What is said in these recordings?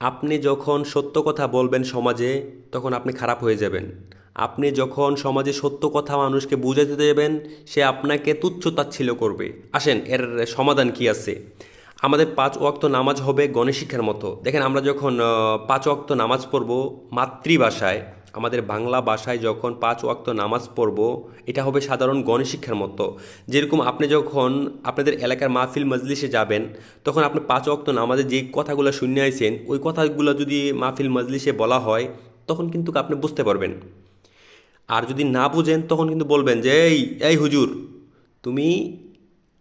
আপনি যখন সত্য কথা বলবেন সমাজে, তখন আপনি খারাপ হয়ে যাবেন। আপনি যখন সমাজে সত্য কথা মানুষকে বুঝাতে দেবেন, সে আপনাকে তুচ্ছ তাচ্ছিল্য করবে। আসেন, এর সমাধান কি আছে? আমাদের পাঁচ ওয়াক্ত নামাজ হবে গণশিক্ষার মতো। দেখেন, আমরা যখন পাঁচ ওয়াক্ত নামাজ পড়ব মাতৃভাষায় আমাদের বাংলা ভাষায় যখন পাঁচ ওয়াক্ত নামাজ পড়ব, এটা হবে সাধারণ গণশিক্ষার মতো। যেরকম আপনি যখন আপনাদের এলাকার মাহফিল মজলিসে যাবেন, তখন আপনি পাঁচ ওয়াক্ত নামাজে যে কথাগুলো শুনে আইছেন, ওই কথাগুলো যদি মাহফিল মজলিসে বলা হয়, তখন কিন্তু আপনি বুঝতে পারবেন। আর যদি না বুঝেন, তখন কিন্তু বলবেন যে, এই এই হুজুর, তুমি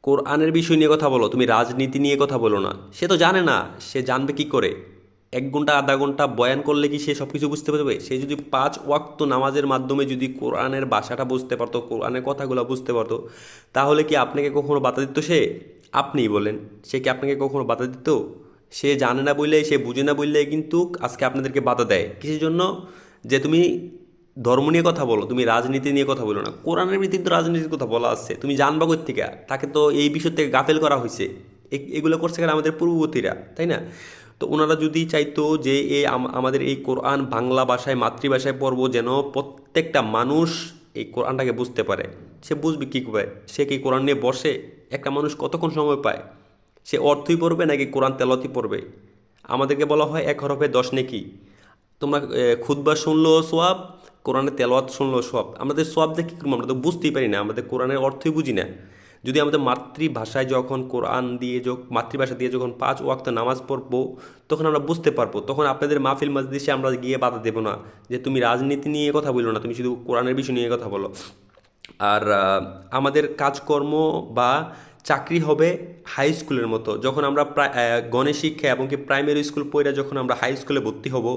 কোরআনের বিষয় নিয়ে কথা বলো, তুমি রাজনীতি নিয়ে কথা বলো না। সে তো জানে না, সে জানবে কি করে? এক ঘণ্টা, আধা ঘণ্টা বয়ান করলে কি সে সব কিছু বুঝতে পারবে? সে যদি পাঁচ ওয়াক্ত নামাজের মাধ্যমে যদি কোরআনের ভাষাটা বুঝতে পারতো, কোরআনের কথাগুলো বুঝতে পারতো, তাহলে কি আপনাকে কখনো বাধা দিত সে? আপনিই বলেন, সে কি আপনাকে কখনো বাধা দিত? সে জানে না বললে সে বুঝে না বললে কিন্তু আজকে আপনাদেরকে বাধা দেয়। কিসের জন্য? যে তুমি ধর্ম নিয়ে কথা বলো, তুমি রাজনীতি নিয়ে কথা বলো না। কোরআনের ভিত্তিতে তো রাজনীতির কথা বলা আছে, তুমি জানবা থেকে তাকে তো এই বিষয় থেকে গাফেল করা হয়েছে। এগুলো করছে কেন আমাদের পূর্ববর্তীরা, তাই না? তো ওনারা যদি চাইতো যে এই আমাদের এই কোরআন বাংলা ভাষায়, মাতৃভাষায় পড়ব, যেন প্রত্যেকটা মানুষ এই কোরআনটাকে বুঝতে পারে। সে বুঝবে কী করে? সে কি কোরআন নিয়ে বসে? একটা মানুষ কতক্ষণ সময় পায়? সে অর্থই পড়বে নাকি কোরআন তেলতই পড়বে? আমাদেরকে বলা হয় এক হরফে দশ নেকি। তোমরা খুদবা শুনলো সোয়াব কোরআনের তেলাওয়াত শুনলো সোয়াব। আমাদের সোয়াব দেখে আমরা তো বুঝতেই পারি না আমাদের কোরআনের অর্থই বুঝি না। যদি আমাদের মাতৃভাষায় যখন কোরআন দিয়ে যোগ মাতৃভাষা দিয়ে যখন পাঁচ ওয়াক্ত নামাজ পড়ব, তখন আমরা বুঝতে পারব, তখন আপনাদের মাহফিল মসজিদে আমরা গিয়ে বাধা দেবো না যে তুমি রাজনীতি নিয়ে কথা বলো না, তুমি শুধু কোরআনের বিষয় নিয়ে কথা বলো। আর আমাদের কাজকর্ম বা চাকরি হবে হাই স্কুলের মতো। যখন আমরা গণেশ শিক্ষা এবং কি প্রাইমারি স্কুল পড়ে যখন আমরা হাই স্কুলে ভর্তি হব,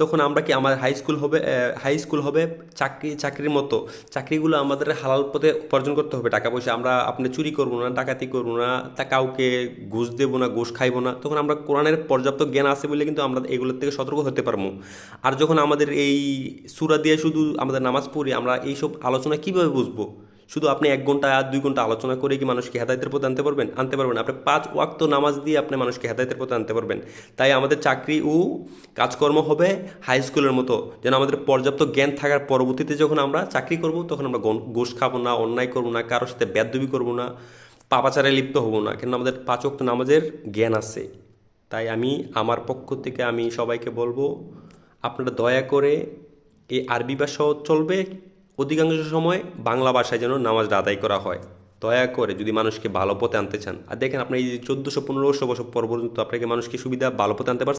তখন আমরা কি আমার হাই স্কুল হবে হাই স্কুল হবে চাকরি, চাকরির মতো। চাকরিগুলো আমাদের হালাল পথে উপার্জন করতে হবে, টাকা পয়সা। আমরা আপনি চুরি করব না, ডাকাতি করব না, তা কাউকে ঘুষ দেবো না, ঘুষ খাইবো না। তখন আমরা কোরআনের পর্যাপ্ত জ্ঞান আছে বলে কিন্তু আমরা এগুলোর থেকে সতর্ক হতে পারব। আর যখন আমাদের এই সুরা দিয়ে শুধু আমাদের নামাজ পড়ি, আমরা এইসব আলোচনা কীভাবে বুঝব? শুধু আপনি এক ঘণ্টা আর দুই ঘণ্টা আলোচনা করে কি মানুষকে হেদায়তের পথে আনতে পারবেন? আনতে পারবেন আপনি পাঁচ ওয়াক্ত নামাজ দিয়ে আপনি মানুষকে হেদায়তের পথে আনতে পারবেন। তাই আমাদের চাকরি ও কাজকর্ম হবে হাই স্কুলের মতো। যেন আমাদের পর্যাপ্ত জ্ঞান থাকার পরবর্তীতে যখন আমরা চাকরি করব, তখন আমরা ঘুষ খাব না, অন্যায় করব না, কারোর সাথে বেদবি করব না, পাপাচারে লিপ্ত হব না। কেন আমাদের পাঁচ ওয়াক্ত নামাজের জ্ঞান আছে। তাই আমি, আমার পক্ষ থেকে আমি সবাইকে বলব, আপনারা দয়া করে এই আরবি ভাষাও চলবে অধিকাংশ সময় বাংলা ভাষায় যেন নামাজটা আদায় করা হয়। দয়া করে যদি মানুষকে ভালো পথে আনতে চান। আর দেখেন আপনার এই চোদ্দোশো, পনেরোশো বছর পর পর্যন্ত আপনাকে মানুষকে সুবিধা ভালো পথে আনতে পারছেন